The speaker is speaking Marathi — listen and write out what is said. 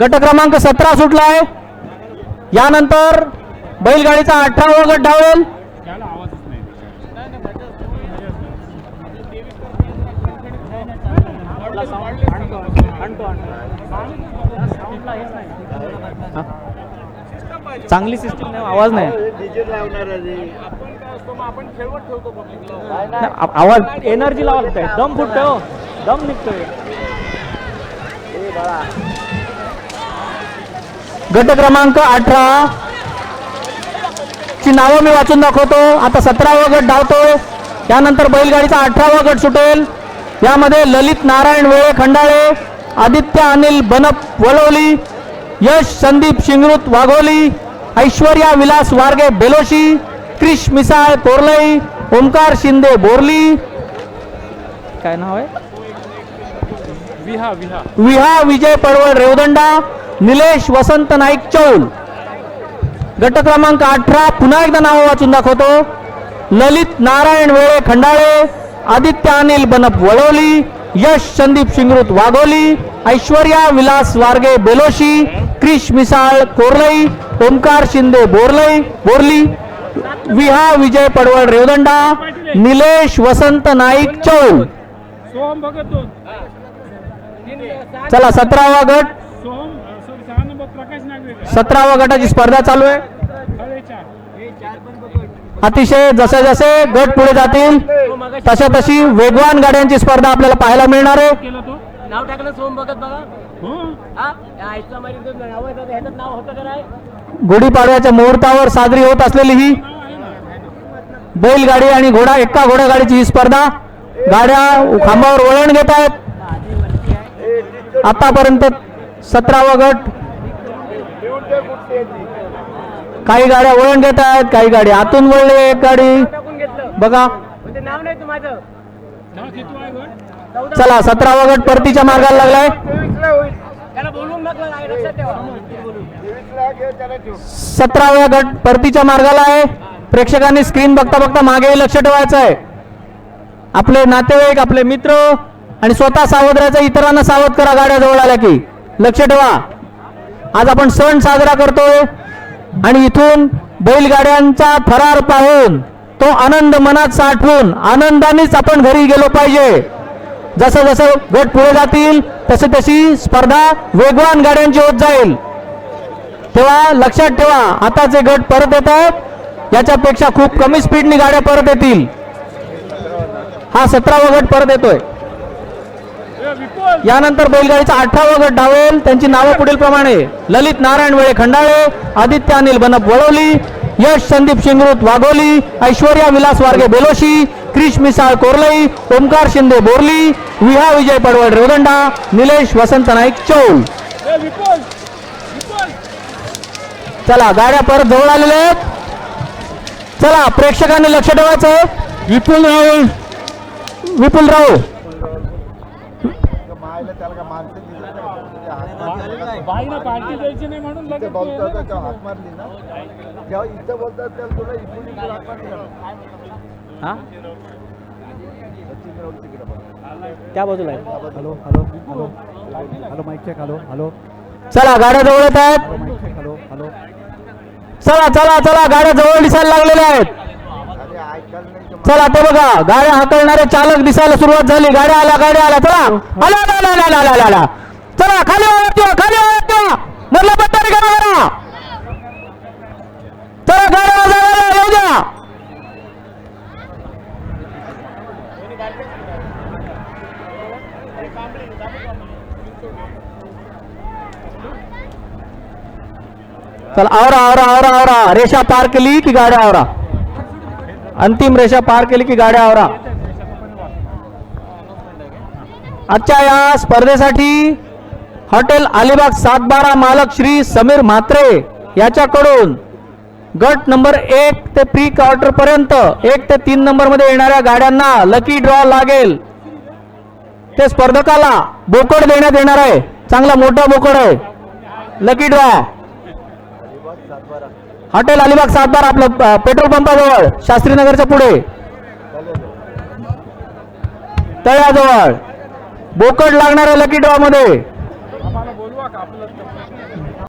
गट क्रमांक सतरा सुटलाय. यानंतर बैलगाडीचा अठरावा गट धावेल चांगली सिस्टीम नाही आवाज नाही. आवाज एनर्जी लावा लागते दम फुटतोय हो. दम निघतोय. गट क्रमांक अठरा. ची नावं मी वाचून दाखवतो. आता सतरावा गट धावतोय त्यानंतर बैलगाडीचा अठरावा गट सुटेल. यामध्ये ललित नारायण वेळे खंडाळे आदित्य अनिल बनप वळवली यश संदीप शिंगरुत वाघोली ऐश्वर्या विलास वारगे बेलोशी क्रिश मिसाळ कोरलई ओमकार शिंदे बोरली. काय नाव आहे? विहा विहा. विहा विजय पडवळ रेवदंडा निलेश वसंत नाईक चौल. गट क्रमांक अठरा पुन्हा एकदा नाव वाचून दाखवतो. ललित नारायण वेळे खंडाळे आदित्य अनिल बनप वळवली यश संदीप शिंगरुत वाघोली ऐश्वर्या विलास वारगे बेलोशी क्रिश मिसाळ कोरलई ओमकार शिंदे बोरलई बोरली विहा विजय पडवळ रेवदंडा निलेश वसंत नाईक चौल. चला सतरावा गट. सतरावा गटाची स्पर्धा चालू आहे. अतिशय जसे जसे गट पुढे जातील तशा तशी वेगवान गाड्यांची स्पर्धा आपल्याला पाहायला मिळणार आहे. नाव टाकलं सोम बघत बघा. गुढीपाडव्याच्या मुहूर्तावर साजरी होत असलेली ही बैलगाडी आणि घोडा एका घोडागाडीची ही स्पर्धा. गाड्या खांबावर वळण घेत आहेत. आतापर्यंत सतरावा गट. काही गाड्या वळण घेत आहेत काही गाडी आतून वळले एक गाडी. बघा. चला सतरावा गट परतीच्या मार्गाला लागलाय. सतराव्या गट परतीच्या मार्गाला आहे. प्रेक्षकांनी स्क्रीन बघता बघता मागे लक्ष ठेवायचं आहे आपले नातेवाईक आपले मित्र आणि स्वतः सावध राहायचं इतरांना सावध करा गाड्या जवळ आल्या की. लक्ष ठेवा. आज आपण सण साजरा करतोय आणि इथून बैलगाड्यांचा थरार पाहून तो आनंद मनात साठवून आनंदानेच आपण घरी गेलो पाहिजे. जसं जसं गट पुढे जातील तशी तशी स्पर्धा वेगवान गाड्यांची होत जाईल. तेव्हा लक्षात ठेवा आता जे गट परत येतात याच्यापेक्षा खूप कमी स्पीडनी गाड्या परत येतील. हा सतरावा गट परत येतोय. यानंतर बैलगाडीचा अठरावा गट धावेल त्यांची नावं पुढील प्रमाणे. ललित नारायण वेळे खंडाळे आदित्य अनिल बनप वळवली यश संदीप शिंगरुत वाघोली ऐश्वर्या विलास वारगे बेलोशी क्रिश मिसाळ कोरलई ओमकार शिंदे बोरली विहा विजय पडवळ रेवदंडा निलेश वसंत नाईक चौल. विपुल विपुल. चला गाड्या परत जवळ आलेल्या आहेत. चला प्रेक्षकांनी लक्ष ठेवायचं. आहे. विपुल बाईला पार्टी द्यायची नाही म्हणून लगेच तू ये ना. हाक मारली ना? जेव्हा इथं बोलतात त्याला तुला इकडून इकडे हाक मारली हा? त्या बाजूला आहे. Hello hello hello. Hello mike check hello hello. चला गाड्या जवळ येत आहेत हॅलो हॅलो. चला चला चला गाड्या जवळ दिसायला लागलेल्या आहेत अरे ऐकायला नाही का? चला ते बघा गाड्या हाकलणारे चालक दिसायला सुरुवात झाली. गाड्या आल्या गाड्या आल्या. चला. आला आला आला आला आला आला चला खाली आवाज खाली आवाज मधला पट्टा करा चला गाड्या वाजवायला येऊ द्या. चला आवरा आवरा आवरा आवरा. रेषा पार केली की गाड्या आवरा. अंतिम रेषा पार केली की गाड्या आवरा. आजच्या या स्पर्धेसाठी हॉटेल अलिबाग सातबारा मालक श्री समीर म्हात्रे याच्याकडून गट नंबर एक ते प्री क्वार्टर पर्यंत एक ते तीन नंबरमध्ये येणाऱ्या गाड्यांना लकी ड्रॉ लागेल. ते स्पर्धकाला बोकड देण्यात येणार आहे. चांगला मोठा बोकड आहे. लकी ड्रॉ हॉटेल अलिबाग सातबार आपलं पेट्रोल पंपाजवळ शास्त्रीनगरच्या पुढे. तळ्याजवळ. बोकड लागणाऱ्या लकी ड्रॉ मध्ये